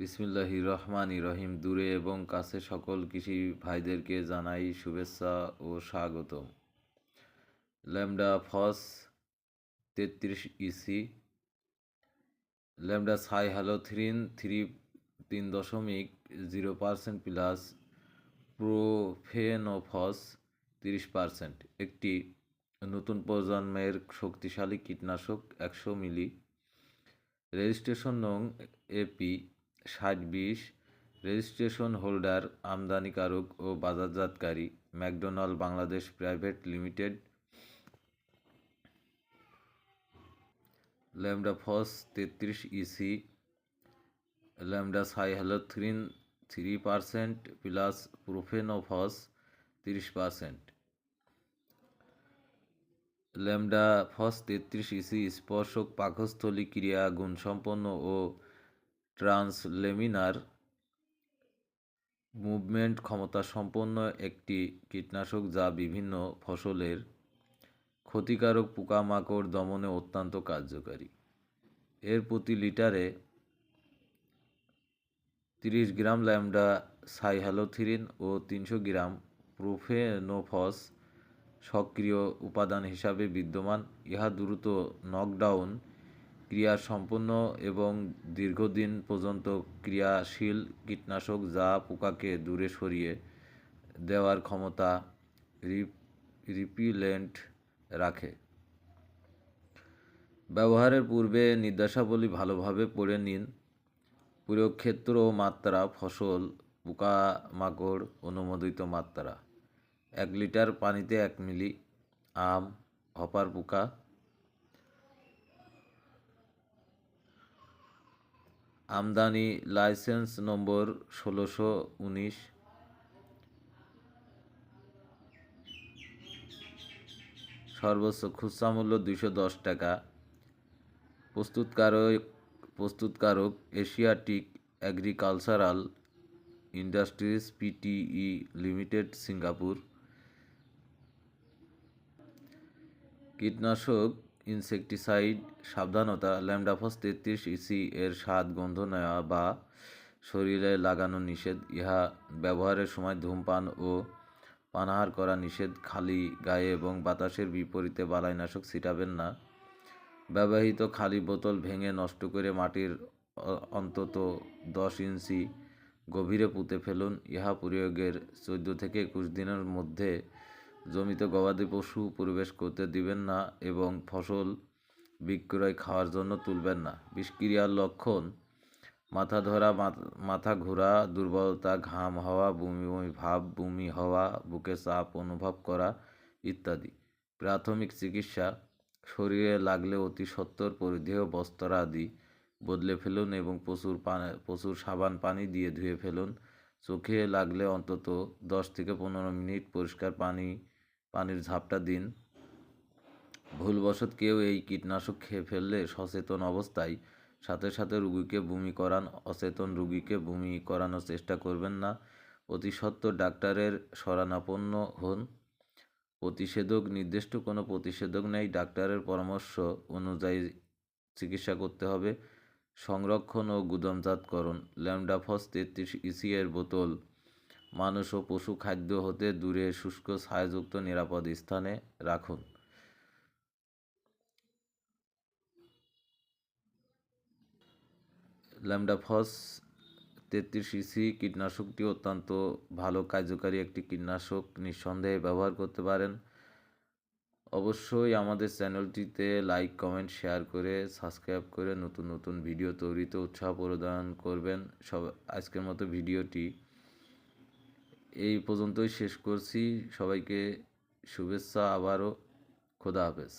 বিসমিল্লাহি রহমানি রহিম। দূরে এবং কাছে সকল কৃষি ভাইদেরকে জানাই শুভেচ্ছা ও স্বাগতম ল্যামডা ফস তেত্রিশ EC lambda cyhalothrin three তিন দশমিক জিরো পার্সেন্ট প্লাস প্রোফেনোফস তিরিশ পার্সেন্ট। একটি নতুন প্রজন্মের শক্তিশালী কীটনাশক একশো মিলি। রেজিস্ট্রেশন নং এপি ষাট বিশ রেজিস্ট্রেশন হোল্ডার, আমদানিকারক ও বাজারজাতকারী, McDonald Bangladesh private limited, lambda phos তেত্রিশ EC lambda cyhalothrin three percent plus profenofos তিরিশ পার্সেন্ট। ল্যামডা ফস তেত্রিশ ইসি স্পর্শক পাকস্থলী ক্রিয়া, গুণসম্পন্ন ও ট্রান্সলেমিনার মুভমেন্ট ক্ষমতা সম্পন্ন একটি কীটনাশক যা বিভিন্ন ফসলের ক্ষতিকারক পোকামাকড় দমনে অত্যন্ত কার্যকারী। এর প্রতি লিটারে তিরিশ গ্রাম ল্যামডা সাইহ্যালোথিরিন ও তিনশো গ্রাম প্রোফেনোফস সক্রিয় উপাদান হিসাবে বিদ্যমান। ইহা দ্রুত নকডাউন ক্রিয়া সম্পন্ন এবং দীর্ঘদিন পর্যন্ত ক্রিয়াশীল কীটনাশক যা পোকাকে দূরে সরিয়ে দেওয়ার ক্ষমতা রিপিলেন্ট রাখে। ব্যবহারের পূর্বে নির্দেশাবলী ভালোভাবে পড়ে নিন। প্রয়োগ ক্ষেত্র ও মাত্রা, ফসল পোকামাকড় অনুমোদিত মাত্রা। এক লিটার পানিতে এক মিলি আম, হপার পোকা আমদানি লাইসেন্স নম্বর ষোলোশো উনিশ। সর্বোচ্চ খুচরা মূল্য দুইশো দশ টাকা। প্রস্তুতকারক প্রস্তুতকারক Asiatic agricultural industries PTE limited, Singapore. কীটনাশক ইনসেকটিসাইড সাবধানতা, ল্যামডাফস তেত্রিশ ইসি এর স্বাদ, গন্ধ নেওয়া বা শরীরে লাগানো নিষেধ, ইহা ব্যবহারের সময় ধূমপান ও পানাহার করা নিষেধ, খালি গায়ে এবং বাতাসের বিপরীতে বালাইনাশক ছিটাবেন না। ব্যবহৃত খালি বোতল ভেঙে নষ্ট করে মাটির অন্তত দশ ইঞ্চি গভীরে পুঁতে ফেলুন। ইহা প্রয়োগের চোদ্দ থেকে একুশ দিনের মধ্যে জমিতে গবাদি পশু প্রবেশ করতে দিবেন না এবং ফসল বিক্রয় খাওয়ার জন্য তুলবেন না। বিষক্রিয়ার লক্ষণ, মাথা ধরা, মাথা ঘোরা, দুর্বলতা, ঘাম হওয়া, বমি বমি ভাব, বমি হওয়া, বুকে চাপ অনুভব করা ইত্যাদি। প্রাথমিক চিকিৎসা, শরীরে লাগলে অতি সত্তর পরিধেয় বস্ত্র আদি বদলে ফেলুন এবং প্রচুর পানি, প্রচুর সাবান পানি দিয়ে ধুয়ে ফেলুন। চোখে লাগলে অন্তত দশ থেকে পনেরো মিনিট পরিষ্কার পানি পানির ঝাপটা দিন। ভুলবশত কেউ এই কীটনাশক খেয়ে ফেললে সচেতন অবস্থায় সাথে সাথে রুগীকে বমি করান, অচেতন রুগীকে বমি করানোর চেষ্টা করবেন না। অতি সত্ত্বর ডাক্তারের শরণাপন্ন হন। প্রতিষেধক, নির্দিষ্ট কোনো প্রতিষেধক নেই। ডাক্তারের পরামর্শ অনুযায়ী চিকিৎসা করতে হবে। সংরক্ষণ ও গুদামজাতকরণ ল্যামডাফস তেত্রিশ ইসি এর বোতল মানুষ ও পশু খাদ্য হতে দূরে, শুষ্ক, ছায়াযুক্ত, নিরাপদ স্থানে রাখুন। ল্যামডাফস তেত্রিশ ইসি কীটনাশকটি অত্যন্ত ভালো, কার্যকারী একটি কীটনাশক। নিঃসন্দেহে ব্যবহার করতে পারেন। অবশ্যই আমাদের চ্যানেলটিতে লাইক, কমেন্ট, শেয়ার করে সাবস্ক্রাইব করে নতুন নতুন ভিডিও তৈরিতে উৎসাহ প্রদান করবেন। সব, আজকের মতো ভিডিওটি এই পর্যন্তই শেষ করছি। সবাইকে শুভেচ্ছা আবারও। খোদা হাফেজ।